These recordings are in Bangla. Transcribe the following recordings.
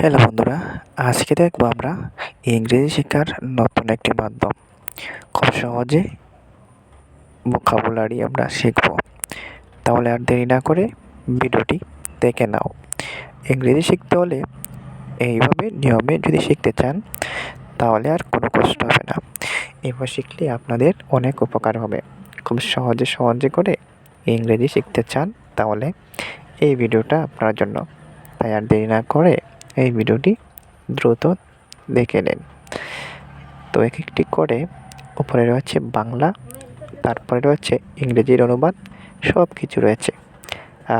হ্যালো বন্ধুরা, আজকে দেখব আমরা ইংরেজি শেখার নতুন একটি মাধ্যম। খুব সহজে ভোকাবুলারি আমরা শিখব। তাহলে আর দেরি না করে ভিডিওটি দেখে নাও। ইংরেজি শিখতে হলে এইভাবে নিয়মে যদি শিখতে চান, তাহলে আর কোনো কষ্ট হবে না। এবার শিখলে আপনাদের অনেক উপকার হবে। খুব সহজে সহজে করে ইংরেজি শিখতে চান, তাহলে এই ভিডিওটা আপনার জন্য। তাই আর দেরি না করে এই ভিডিওটি দ্রুত দেখে নিন। তো এক একটি করে উপরে রয়েছে বাংলা, তারপরে রয়েছে ইংরেজির অনুবাদ সব কিছু রয়েছে।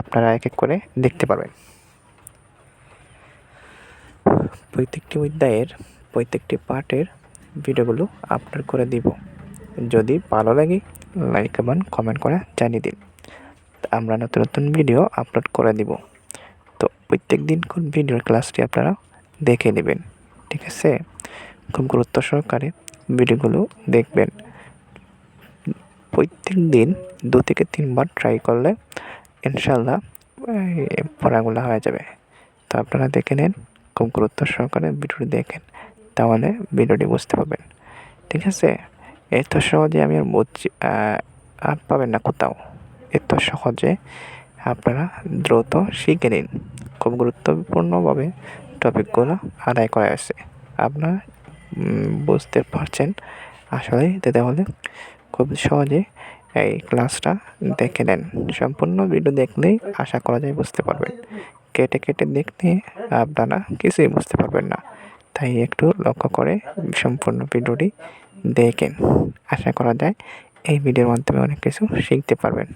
আপনারা এক এক করে দেখতে পারবেন। প্রত্যেকটি অধ্যায়ের প্রত্যেকটি পার্টের ভিডিওগুলো আপলোড করে দিব। যদি ভালো লাগে, লাইক এবং কমেন্ট করে জানিয়ে দিন। আমরা নতুন নতুন ভিডিও আপলোড করে দিব। প্রত্যেক দিন কোন ভিডিওর ক্লাসটি আপনারা দেখে নেবেন, ঠিক আছে? খুব গুরুত্ব সহকারে ভিডিওগুলো দেখবেন। প্রত্যেক দিন দু থেকে তিনবার ট্রাই করলে ইনশাল্লাহ পড়াগুলো হয়ে যাবে। তো আপনারা দেখে নেন, খুব গুরুত্ব সহকারে ভিডিওটি দেখেন, তাহলে ভিডিওটি বুঝতে পারবেন, ঠিক আছে? এত সহজে আমি আর বুঝছি আর পাবেন না কোথাও। এত সহজে আপনারা দ্রুত শিখে নিন। খুব গুরুত্বপূর্ণভাবে টপিকগুলো আদায় করা আছে আপনারা বুঝতে পারছেন। আসলে তাহলে খুব সহজে এই ক্লাসটা দেখে নেন। সম্পূর্ণ ভিডিও দেখলেই আশা করা যায় বুঝতে পারবেন। কেটে কেটে দেখতে আপনারা কিছুই বুঝতে পারবেন না। তাই একটু লক্ষ্য করে সম্পূর্ণ ভিডিওটি দেখেন। আশা করা যায় এই ভিডিওর মাধ্যমে অনেক কিছু শিখতে পারবেন।